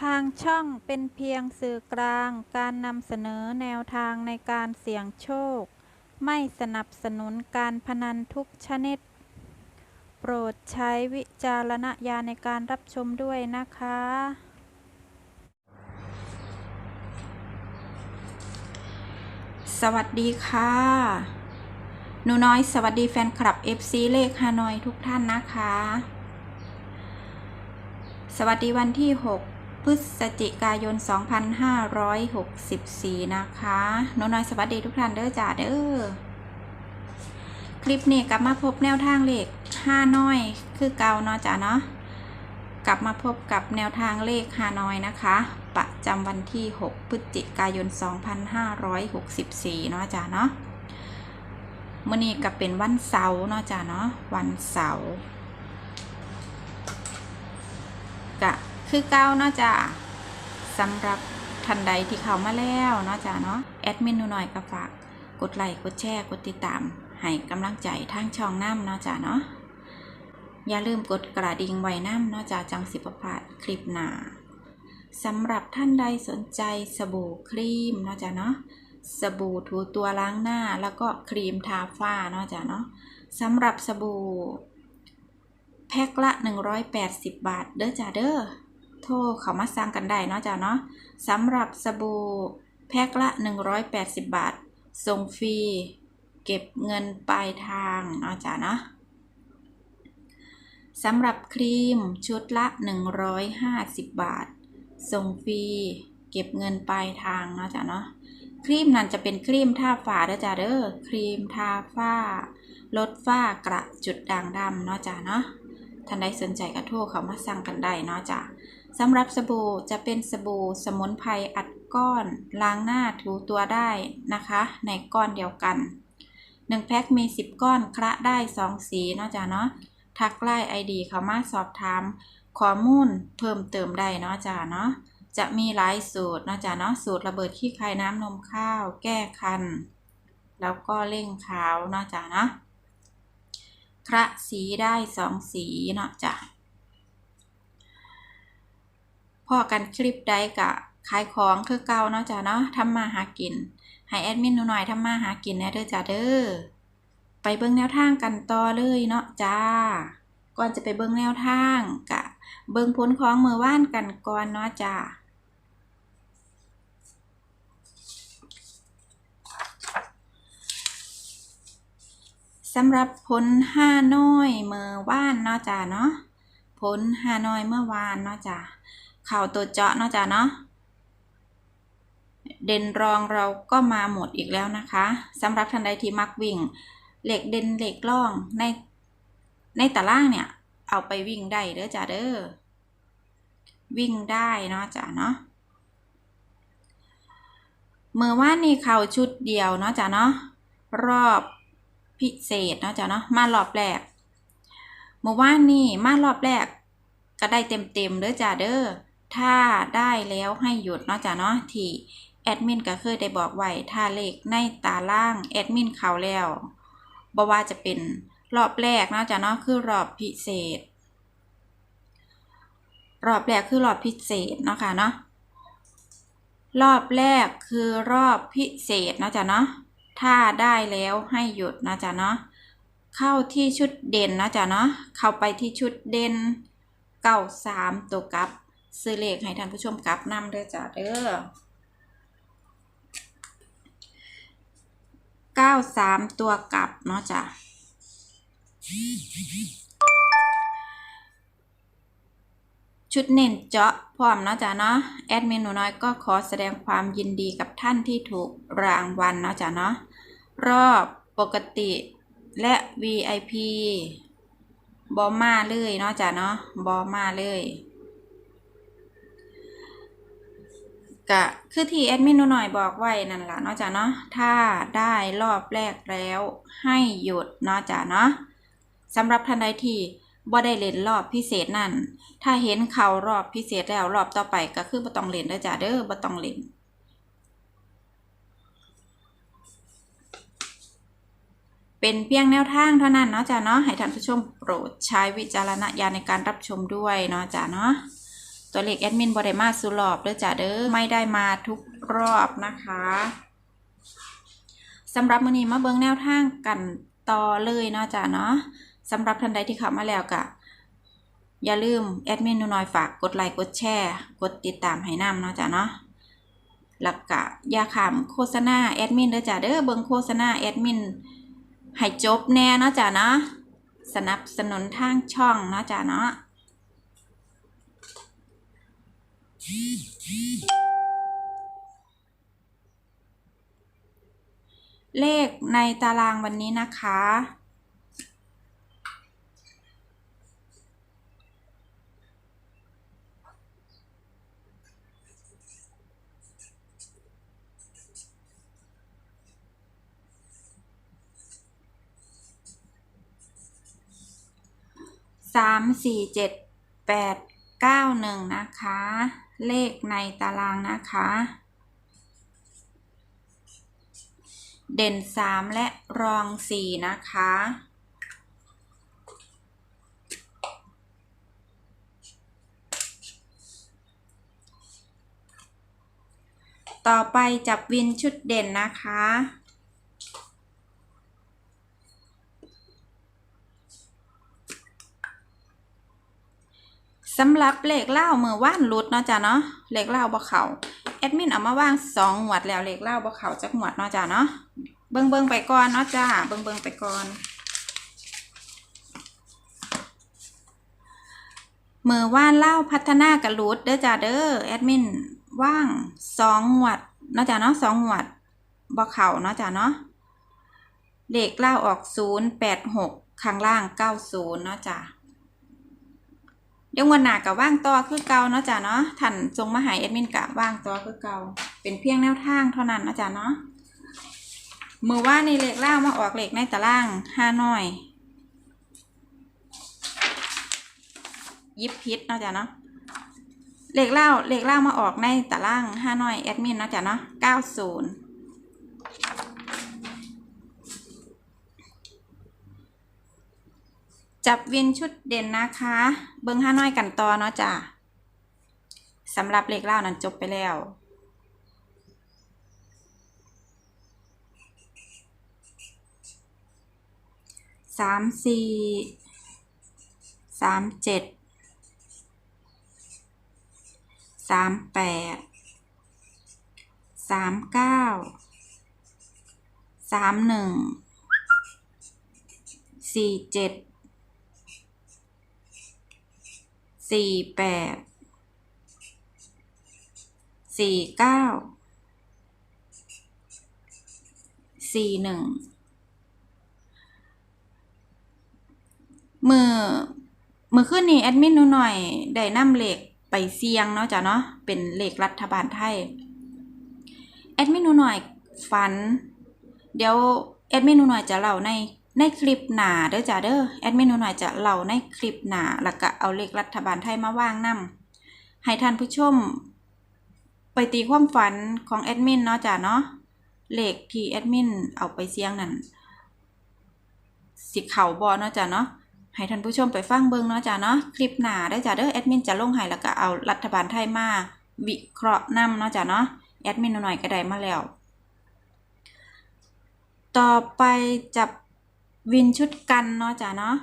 ทางช่องเป็นเพียงสื่อกลางการนำเสนอแนวทางในการเสี่ยงโชค ไม่สนับสนุนการพนันทุกชนิด โปรดใช้วิจารณญาณในการรับชมด้วยนะคะ สวัสดีค่ะ หนูน้อยสวัสดีแฟนคลับ FC เลขฮานอยทุกท่านนะคะ สวัสดีวันที่ 6 พฤศจิกายน 2564 นะคะหนูน้อยสวัสดีทุกท่านเด้อจ้าเด้อ คลิปนี้กลับมาพบแนวทางเลขห้าน้อย คือเก่าเนาะจ้าเนาะ กลับมาพบกับแนวทางเลขฮานอยนะคะ ประจำวันที่ 6 พฤศจิกายน 2564 เนาะจ้าเนาะมื่อนี้ก็เป็นวันเสาร์เนาะจ้าเนาะ วันเสาร์กะ คือเก้าเนาะจ้าสำหรับทันใดที่เข้ามาแล้วเนาะจ้าเนาะแอดมินหนูหน่อยก็ฝากกดไลค์กดแชร์กดติดตามให้กำลังใจทางช่องน้ำเนาะจ้าเนาะอย่าลืมกดกระดิ่งไว้น้ำเนอกจากจังสิบพาดคลิปหน้าสำหรับท่านใดสนใจสบู่ครีมเนาะจ๊ะเนาะสบู่ถูตัวล้างหน้าแล้วก็ครีมทาฝ้าเนาะจ๊ะเนาะสำหรับสบู่แพ็คละ 180 บาท เด้อจ้าเด้อ โทรเขามาสั่งกันได้เนาะจ๊ะเนาะสำหรับสบู่แพ็คละ 180 บาท ส่งฟรี เก็บเงินปลายทางเนาะจ๊ะเนาะสำหรับครีมชุดละ 150 บาท ส่งฟรี เก็บเงินปลายทางเนาะจ้ะเนาะครีมนั่นจะเป็นครีมทาฝ้าเด้อจ้ะเด้อครีมทาฝ้า ลดฝ้ากระจุดด่างดำเนาะจ้ะเนาะท่านใดสนใจก็โทรเขามาสั่งกันได้เนาะจ้ะ สำหรับสบู่จะเป็นสบู่สมุนไพรอัดก้อน ล้างหน้าถูตัวได้นะคะ ในก้อนเดียวกัน 1 แพ็คมี 10 ก้อนคละได้ 2 สีเนาะจ้ะเนาะทักไลน์ไอดีเขามาสอบถามข้อมูลเพิ่มเติมได้เนาะจ้าเนาะจะมีหลายสูตรเนาะจ้าเนาะสูตรระเบิดขี้ไข่น้ำนมข้าว แก้คัน แล้วก็เร่งขาวเนาะจ้าเนาะคระสีได้สองสีเนาะจ้ะ พอกันคลิปได้กะขายของคือเก่าเนาะจ้าเนาะทำมาหากิน ให้แอดมินหนูหน่อยทำมาหากินแน่เด้อจ้าเด้อไปเบิ่งแนวทางกันต่อเลยเนาะจ้า ก่อนจะไปเบิ่งแนวทางกะ เบิ่งผลของมือว่านกันก่อนเนาะจ้าสำหรับผลห้าน้อยเมื่อวานเนาะจ้าเนาะผลห้าน้อยเมื่อวานเนาะจ้า เข่าตัวเจาะเนาะจ้าเนาะเด่นรองเราก็มาหมดอีกแล้วนะคะสำหรับท่านใดที่มักวิ่งเหล็กเด่นเหล็กล่องในในตารางเนี่ย เอาไปวิ่งได้เด้อจ้าเด้อวิ่งได้เนาะจ้าเนาะเมื่อว่านี่เข่าชุดเดียวเนาะจ้าเนาะรอบพิเศษเนาะจ้าเนาะมารอบแรกเมื่อว่านี่มารอบแรกก็ได้เต็มเต็มเด้อจ้าเด้อ ถ้าได้แล้วให้หยุดเนาะจ้าเนาะที่แอดมินก็เคยได้บอกไว้ถ้าเลขในตารางแอดมินเขาแล้วบ่ว่าจะเป็นรอบแรกเนาะจ้ะเนาะคือรอบพิเศษ รอบแรกคือรอบพิเศษเนาะค่ะเนาะรอบแรกคือรอบพิเศษเนาะจ้ะเนาะถ้าได้แล้วให้หยุดนะจ๊ะเนาะเข้าที่ชุดเด่นนะจ๊ะเนาะเข้าไปที่ชุดเด่นเก้าสามตัวกลับ ซื้อเลขให้ท่านผู้ชมกลับนำเด้อจ้ะเด้อเก้าสามตัวกลับเนาะจ้ะชุดเน้นเจาะพร้อมเนาะจ้ะเนาะแอดมินหนูน้อยก็ขอแสดงความยินดีกับท่านที่ถูกรางวัลเนาะจ้ะเนาะรอบปกติและ VIP บอมาเลยเนาะจ้ะเนาะบอมาเลย ก็คือที่แอดมินหนูหน่อยบอกไว้นั่นแหละเนาะจ้ะเนาะถ้าได้รอบแรกแล้วให้หยุดเนาะจ้ะเนาะสำหรับท่านใดที่บ่ได้เล่นรอบพิเศษนั่น ถ้าเห็นเขารอบพิเศษแล้วรอบต่อไปก็คือบ่ต้องเล่นเด้อจ้ะเด้อบ่ต้องเล่นเป็นเพียงแนวทางเท่านั้นเนาะจ้ะเนาะให้ท่านผู้ชมโปรดใช้วิจารณญาณในการรับชมด้วยเนาะจ้ะเนาะ ตัวเลขแอดมินบอได้มาสุรอบเด้อจ้าเด้อไม่ได้มาทุกรอบนะคะสำหรับมื้อนี้มาเบิ่งแนวทางกันต่อเลยเนาะจ้าเนาะสำหรับท่านใดที่เข้ามาแล้วก็อย่าลืมแอดมินหนูน้อยฝากกดไลค์กดแชร์กดติดตามให้นำเนาะจ้าเนาะแล้วก็อย่าขามโฆษณาแอดมินเด้อจ้าเด้อเบิ่งโฆษณาแอดมินให้จบแน่เนาะจ้าเนาะสนับสนุนทางช่องเนาะจ้าเนาะ เลขในตารางวันนี้นะคะ สามสี่เจ็ดแปด เก้าหนึ่งนะคะ เลขในตารางนะคะ เด่นสามและรองสี่นะคะต่อไปจับวินชุดเด่นนะคะ สำหรับเลขเล่าเมื่อว่านหลุดเนาะจ้ะเนาะเลขเล่าบ่เขาแอดมินเอามาว่างสองหวดแล้วเลขเล่าบ่เขาจักหวดเนาะจ้ะเนาะเบิ่งเบิ่งไปก่อนเนาะจ้าเบิ่งเบิ่งไปก่อนเมื่อว่านเล่าพัฒนากับรูดเด้อจ้าเด้อแอดมินว่างสองหวดเนาะจ้าเนาะสองหวดบ่เขาเนาะจ้าเนาะเลขเล่าออกศูนย์แปดหกข้างล่างเก้าศูนย์เนาะจ้า เดี๋ยววันหน้ากับว่างต่อคือเก่าเนาะจ้ะเนาะท่านจงมาหายแอดมินกะว่างต่อคือเก่าเป็นเพียงแนวทางเท่านั้นนะจ้ะเนาะมือว่าในเหลขเล่ามาออกเหลขในตารางห้าน้อย ยิบพิษเนาะจ้ะเนาะเหลขเล่าเหลขเล่ามาออกในตารางห้าน้อยแอดมินเนาะจ้ะเนาะเก้าศูนย์ จับวินชุดเด่นนะคะ เบิ้งห้าน้อยกันต่อเนาะจ้ะสำหรับเลขเล่านั้นจบไปแล้ว สามสี่ สามเจ็ด สามแปด สามเก้า สามหนึ่ง สี่เจ็ด สี่แปดสี่เก้าสี่หนึ่งมือมือขึ้นนี่แอดมินหนูหน่อยได้นำเหลขไปเสียงเนาะจ้ะเนาะเป็นเหลขรัฐบาลไทยแอดมินหนูหน่อยฝัน เดี๋ยวแอดมินหนูหน่อยจะเล่าใน ในคลิปหนาเด้อจ้ะเด้อแอดมินหน่อยจะเล่าในคลิปหนาแล้วก็เอาเลขรัฐบาลไทยมาว่างนํให้ท่านผู้ชม ไปตีความฝันของแอดมินเนาะจ้ะเนาะเลขที่แอดมินเอาไปเสี่ยงนั่นสิเข่าบอเนาะจ้ะเนาะให้ท่านผู้ชมไปฟังเบิ่งเนาะจ้ะเนาะคลิปหนาได้จ้ะเด้อแอดมินจะลงให้แล้วก็เอารัฐบาลไทยมาวิเคราะห์นำเนาะจ้ะเนาะแอดมินหน่อยก็ได้มาแล้ว ต่อไปจับ วินชุดกันเนาะจ้ะเนาะ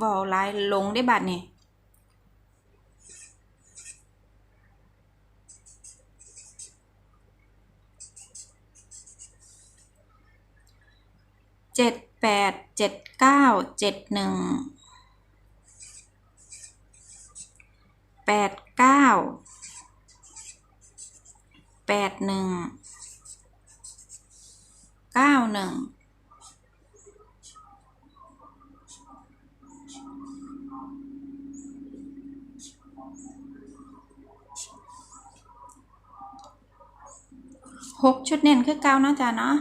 บอลายลงได้บัดนี่เจ็ดแปดเจ็ดเก้าเจ็ดหนึ่งแปดเก้าแปดหนึ่งเก้าหนึ่ง หกชุดเน้นคือเก้านะจ้ะเนาะ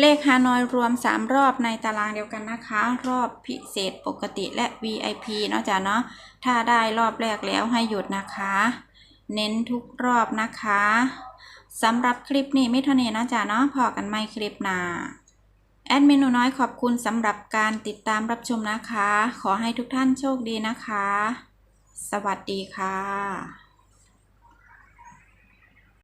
เลขฮานอยรวม 3 รอบในตารางเดียวกันนะคะ รอบพิเศษปกติและ VIP เนาะจ้ะเนาะถ้าได้รอบแรกแล้วให้หยุดนะคะ เน้นทุกรอบนะคะสำหรับคลิปนี้ไม่เท่านี้นะจ้ะเนาะพอกันไม่คลิปหน้าแอดมินหนูน้อยขอบคุณสำหรับการติดตามรับชมนะคะ ขอให้ทุกท่านโชคดีนะคะ สวัสดีค่ะ